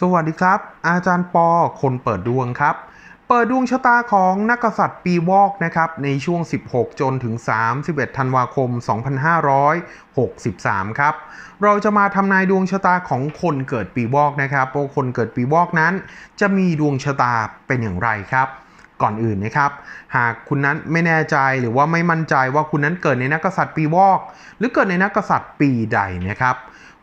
สวัสดีครับ อาจารย์ปอคนเปิดดวงครับ เปิดดวงชะตาของนักกษัตริย์ปีวอกนะครับในช่วง 16 จนถึง 31 ธันวาคม 2563 ครับ เราจะมาทำนายดวงชะตาของคนเกิดปีวอกนะครับว่าคนเกิดปีวอกนั้น จะมีดวงชะตาเป็นอย่างไรครับก่อนอื่นนะครับ หากคุณนั้นไม่แน่ใจหรือว่าไม่มั่นใจว่าคุณนั้นเกิดในนักกษัตริย์ปีวอก หรือเกิดในนักกษัตริย์ปีใดนะครับ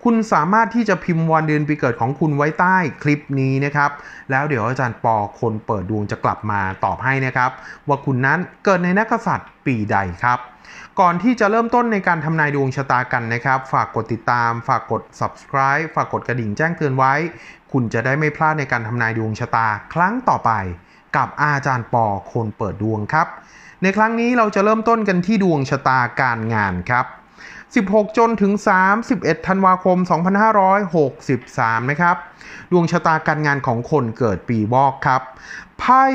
คุณสามารถที่จะพิมพ์วันเดือนปีเกิดของคุณไว้ใต้คลิปนี้นะครับ แล้วเดี๋ยวอาจารย์ปอคนเปิดดวงจะกลับมาตอบให้นะครับ ว่าคุณนั้นเกิดในนักษัตริย์ปีใดครับก่อนที่จะเริ่มต้นในการทำนายดวงชะตากันนะครับ ฝากกดติดตาม ฝากกด subscribe ฝากกดกระดิ่งแจ้งเตือนไว้ คุณจะได้ไม่พลาดในการทำนายดวงชะตาครั้งต่อไป กับอาจารย์ปอคนเปิดดวงครับ ในครั้งนี้เราจะเริ่มต้นกันที่ดวงชะตาการงานครับ 16 จนถึง 31 ธันวาคม 2563 นะครับ ดวงชะตาการงานของคนเกิดปีวอกครับ ไพ่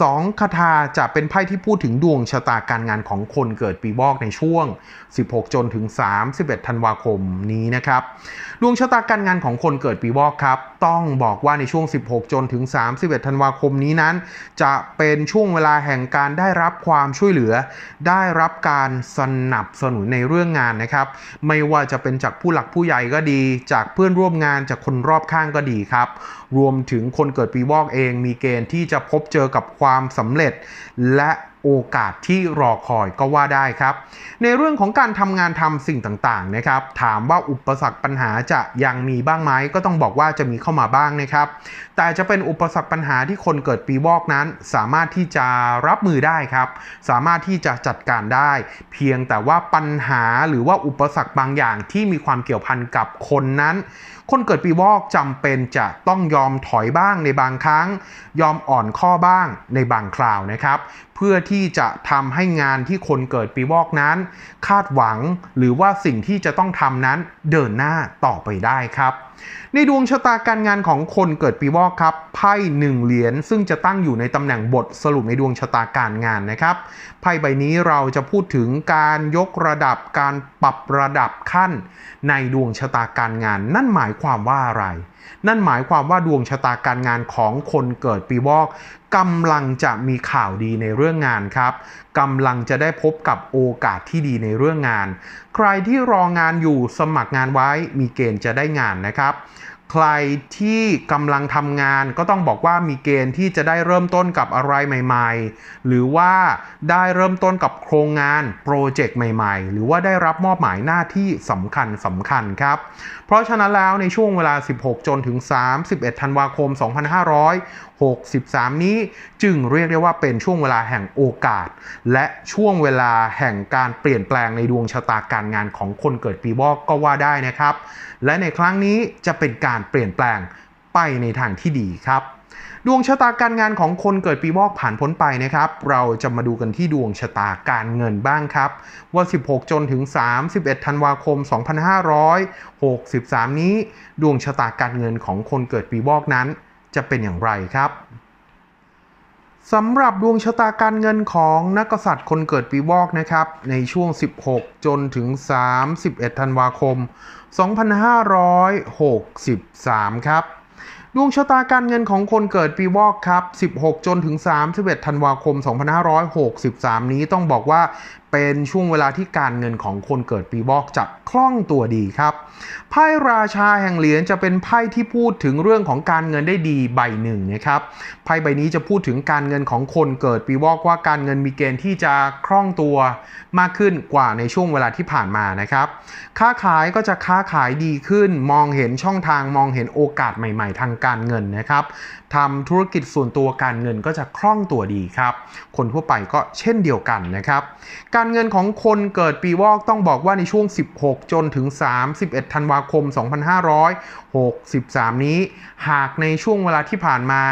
สองคาถาจะเป็นไพ่ที่พูดถึงดวงชะตาการงานของคนเกิดปีวอกในช่วง 16 จนถึง 31 ธันวาคมนี้นะครับ ดวงชะตาการงานของคนเกิดปีวอกครับ ต้องบอกว่าในช่วง 16 จนถึง 31 ธันวาคมนี้นั้น จะเป็นช่วงเวลาแห่งการได้รับความช่วยเหลือ ได้รับการสนับสนุนในเรื่องงานนะครับ ไม่ว่าจะเป็นจากผู้หลักผู้ใหญ่ก็ดี จากเพื่อนร่วมงานจากคนรอบข้างก็ดีครับรวมถึงคนเกิดปีวอกเองมีเกณฑ์ที่จะพบเจอกับความสำเร็จ และ โอกาสที่รอคอยก็ว่าได้ครับ ในเรื่องของการทำงานทำสิ่งต่างๆนะครับ ถามว่าอุปสรรคปัญหาจะยังมีบ้างไหมก็ต้องบอกว่าจะมีเข้ามาบ้างนะครับ แต่จะเป็นอุปสรรคปัญหาที่คนเกิดปีวอกนั้น สามารถที่จะรับมือได้ครับ สามารถที่จะจัดการได้ เพียงแต่ว่าปัญหาหรือว่าอุปสรรคบางอย่างที่มีความเกี่ยวพันกับคนนั้น คนเกิดปีวอกจำเป็นจะต้องยอมถอยบ้างในบางครั้ง ยอมอ่อนข้อบ้างในบางคราวนะครับเพื่อที่จะทำให้งานที่คนเกิดปีวอกนั้น คาดหวังหรือว่าสิ่งที่จะต้องทำนั้นเดินหน้าต่อไปได้ครับในดวงชะตาการงานของคนเกิดปีวอกครับไพ่หนึ่งเหรียญซึ่งจะตั้งอยู่ในตำแหน่งบทสรุปในดวงชะตาการงานนะครับไพ่ใบนี้เราจะพูดถึงการยกระดับการปรับระดับขั้น ในดวงชะตาการงาน นั่นหมายความว่าอะไร นั่นหมายความว่าดวงชะตาการงานของคนเกิดปีวอกกำลังจะมีข่าวดีในเรื่องงานครับ กำลังจะได้พบกับโอกาสที่ดีในเรื่องงาน ใครที่รองานอยู่สมัครงานไว้มีเกณฑ์จะได้งานนะครับ ใครที่กำลังทำงานก็ต้องบอกว่ามีเกณฑ์ที่จะได้เริ่มต้นกับอะไรใหม่ ๆ หรือว่าได้เริ่มต้นกับโครงงานโปรเจกต์ใหม่ ๆ หรือว่าได้รับมอบหมายหน้าที่สำคัญสำคัญครับ เพราะฉะนั้นแล้วในช่วงเวลา 16 จนถึง 31 ธันวาคม 2563 นี้จึงเรียกได้ว่าเป็นช่วงเวลาแห่งโอกาส และช่วงเวลาแห่งการเปลี่ยนแปลงในดวงชะตาการงานของคนเกิดปีวอกก็ว่าได้นะครับ และในครั้งนี้จะเป็นการเปลี่ยนแปลงไปในทางที่ดีครับ ดวงชะตาการงานของคนเกิดปีวอกผ่านพ้นไปนะครับ เราจะมาดูกันที่ดวงชะตาการเงินบ้างครับ ว่า 16 จนถึง 31 ธันวาคม 2563 นี้ ดวงชะตาการเงินของคนเกิดปีวอกนั้น จะเป็นอย่างไรครับ สำหรับดวงชะตาการเงินของนักกษัตริย์คนเกิดปีวอกนะครับ ในช่วง 16 จนถึง 31 ธันวาคม 2563 ครับ ดวงชะตาการเงินของคนเกิดปีวอกครับ 16 จนถึง 31 ธันวาคม 2563 นี้ต้องบอกว่า เป็นช่วงเวลาที่การเงินของคนเกิดปีวอกจะคล่องตัวดีครับไพ่ราชาแห่งเหรียญจะเป็นไพ่ที่พูดถึงเรื่องของการเงินได้ดีใบหนึ่งนะครับไพ่ใบนี้จะพูดถึงการเงินของคนเกิดปีวอกว่าการเงินมีเกณฑ์ที่จะคล่องตัวมากขึ้นกว่าในช่วงเวลาที่ผ่านมานะครับ ค้าขายก็จะค้าขายดีขึ้น มองเห็นช่องทางมองเห็นโอกาสใหม่ ๆ ทางการเงินนะครับทำธุรกิจส่วนตัวการเงินก็จะคล่องตัวดีครับ คนทั่วไปก็เช่นเดียวกันนะครับ การการเงินของคนเกิดปีวอกต้องบอกว่าในช่วง 16 จนถึง 31 ธันวาคม 2563 นี้ หากในช่วงเวลาที่ผ่านมา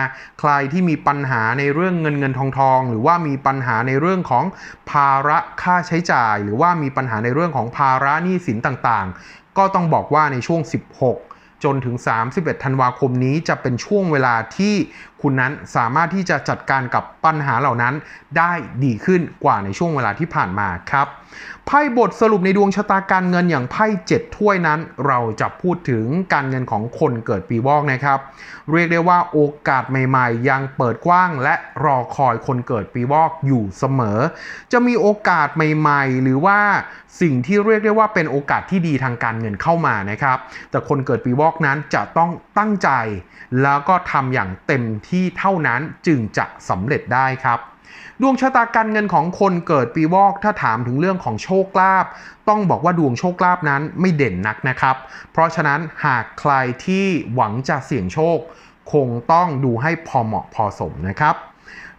ใครที่มีปัญหาในเรื่องเงินเงินทองทอง หรือว่ามีปัญหาในเรื่องของภาระค่าใช้จ่าย หรือว่ามีปัญหาในเรื่องของภาระหนี้สินต่างๆ ก็ต้องบอกว่าในช่วง 16 จนถึง 31 ธันวาคมนี้จะเป็นช่วงเวลาที่คุณนั้นสามารถที่จะจัดการกับปัญหาเหล่านั้นได้ดีขึ้นกว่าในช่วงเวลาที่ผ่านมาครับ ไพ่บทสรุปในดวงชะตาการเงินอย่างไพ่เจ็ดถ้วยนั้น เราจะพูดถึงการเงินของคนเกิดปีวอกนะครับ เรียกได้ว่าโอกาสใหม่ๆ ยังเปิดกว้างและรอคอยคนเกิดปีวอกอยู่เสมอ จะมีโอกาสใหม่ๆ หรือว่าสิ่งที่เรียกได้ว่าเป็นโอกาสที่ดีทางการเงินเข้ามานะครับ แต่คนเกิดปีวอกนั้นจะต้องตั้งใจ แล้วก็ทำอย่างเต็มที่เท่านั้นจึงจะสำเร็จได้ครับ ดวงชะตาการเงินของคนเกิดปีวอกถ้าถามถึงเรื่องของโชคลาภต้องบอกว่าดวงโชคลาภนั้นไม่เด่นนักนะครับ เพราะฉะนั้นหากใครที่หวังจะเสี่ยงโชค คงต้องดูให้พอเหมาะพอสมนะครับ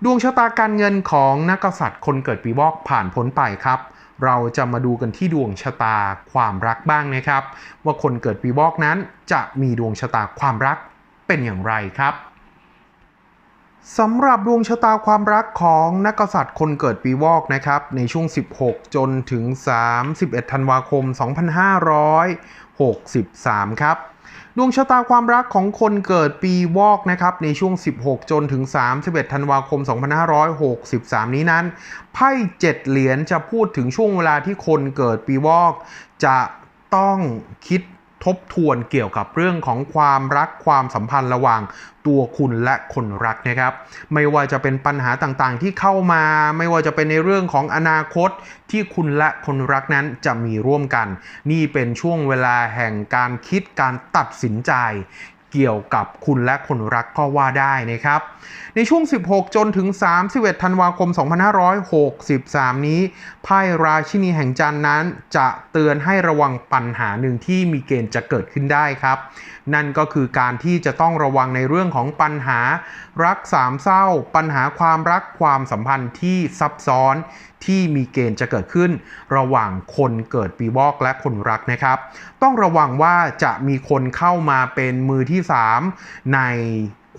ดวงชะตาการเงินของนักกษัตริย์คนเกิดปีวอกผ่านพ้นไปครับเราจะมาดูกันที่ดวงชะตาความรักบ้างนะครับ ว่าคนเกิดปีวอกนั้นจะมีดวงชะตาความรักเป็นอย่างไรครับ สำหรับดวงชะตาความรักของนักกษัตริย์คนเกิดปีวอกนะครับ ในช่วง 16 จนถึง 31 ธันวาคม 2563 ครับ ดวงชะตาความรักของคนเกิดปีวอกนะครับ ในช่วง 16 จนถึง 31 ธันวาคม 2563 นี้นั้น ไพ่7เหรียญจะพูดถึงช่วงเวลาที่คนเกิดปีวอก จะต้องคิด ทบทวนเกี่ยวกับเรื่องของความรักความสัมพันธ์ระหว่างตัวคุณและคนรักนะครับ ไม่ว่าจะเป็นปัญหาต่างๆที่เข้ามา ไม่ว่าจะเป็นในเรื่องของอนาคตที่คุณและคนรักนั้นจะมีร่วมกัน นี่เป็นช่วงเวลาแห่งการคิดการตัดสินใจ เกี่ยวกับคุณและคนรักก็ว่าได้นะครับ ในช่วง 16 จนถึง 31 ธันวาคม 2563 นี้ไพ่ราชินีแห่งจันนั้นจะเตือนให้ระวังปัญหาหนึ่งที่มีเกณฑ์จะเกิดขึ้นได้ครับ นั่นก็คือการที่จะต้องระวังในเรื่องของปัญหารักสามเศร้า ปัญหาความรักความสัมพันธ์ที่ซับซ้อน ที่มีเกณฑ์จะเกิดขึ้น ระหว่างคนเกิดปีวอกและคนรักนะครับ ต้องระวังว่าจะมีคนเข้ามาเป็นมือที่ 3 ใน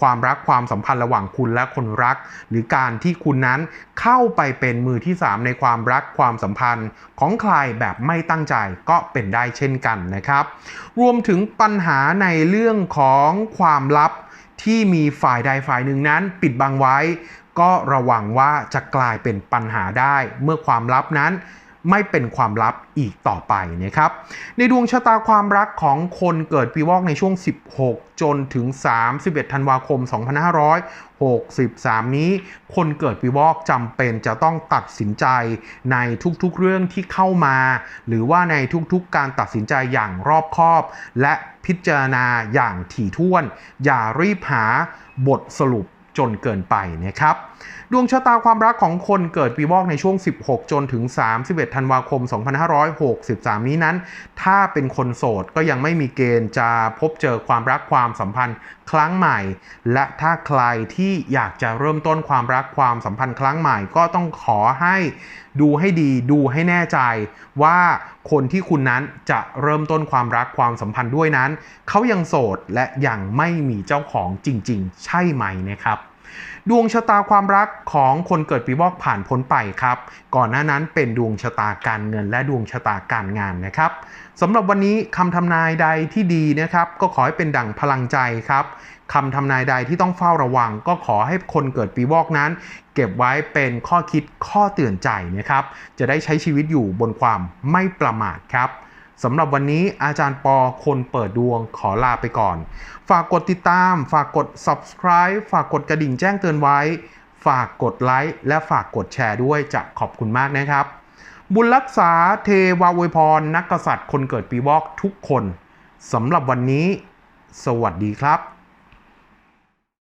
ความรักความสัมพันธ์ระหว่างคุณและคนรัก หรือการที่คุณนั้นเข้าไปเป็นมือที่ 3 ในความรักความสัมพันธ์ของใครแบบไม่ตั้งใจก็เป็นได้เช่นกันนะครับ รวมถึงปัญหาในเรื่องของความลับที่มีฝ่ายใดฝ่ายหนึ่งนั้นปิดบังไว้ ก็ระวังว่าจะกลายเป็นปัญหาได้เมื่อความลับนั้นไม่เป็นความลับอีกต่อไปนะครับ ในดวงชะตาความรักของคนเกิดปีวอกในช่วง 16 จนถึง 31 ธันวาคม 2563 นี้ คนเกิดปีวอกจำเป็นจะต้องตัดสินใจในทุกๆเรื่องที่เข้ามา หรือว่าในทุกๆการตัดสินใจอย่างรอบคอบ และพิจารณาอย่างถี่ถ้วน อย่ารีบหาบทสรุป จนเกินไปนะครับ ดวงชะตาความรักของคนเกิดปีวอกในช่วง 16 จนถึง 31 ธันวาคม 2563 นี้นั้น ถ้าเป็นคนโสดก็ยังไม่มีเกณฑ์จะพบเจอความรักความสัมพันธ์ครั้งใหม่ และถ้าใครที่อยากจะเริ่มต้นความรักความสัมพันธ์ครั้งใหม่ ก็ต้องขอให้ดูให้ดีดูให้แน่ใจว่าคนที่คุณนั้นจะเริ่มต้นความรักความสัมพันธ์ด้วยนั้น เขายังโสดและยังไม่มีเจ้าของจริง ๆ ใช่ไหมนะครับ ดวงชะตาความรักของคนเกิดปีวอกผ่านพ้นไปครับ ก่อนหน้านั้นเป็นดวงชะตาการเงินและดวงชะตาการงานนะครับสำหรับวันนี้คำทำนายใดที่ดีนะครับ ก็ขอให้เป็นดั่งพลังใจครับคำทำนายใดที่ต้องเฝ้าระวัง ก็ขอให้คนเกิดปีวอกนั้น เก็บไว้เป็นข้อคิดข้อเตือนใจนะครับ จะได้ใช้ชีวิตอยู่บนความไม่ประมาทครับ สำหรับวันนี้อาจารย์ปอคนเปิดดวงขอลาไปก่อน ฝากกดติดตาม ฝากกด subscribe ฝากกดกระดิ่งแจ้งเตือนไว้ ฝากกดไลค์และฝากกดแชร์ด้วยจะขอบคุณมากนะครับ บุญรักษาเทวาวยพร นักกษัตริย์คนเกิดปีวอกทุกคนสำหรับวันนี้ สวัสดีครับ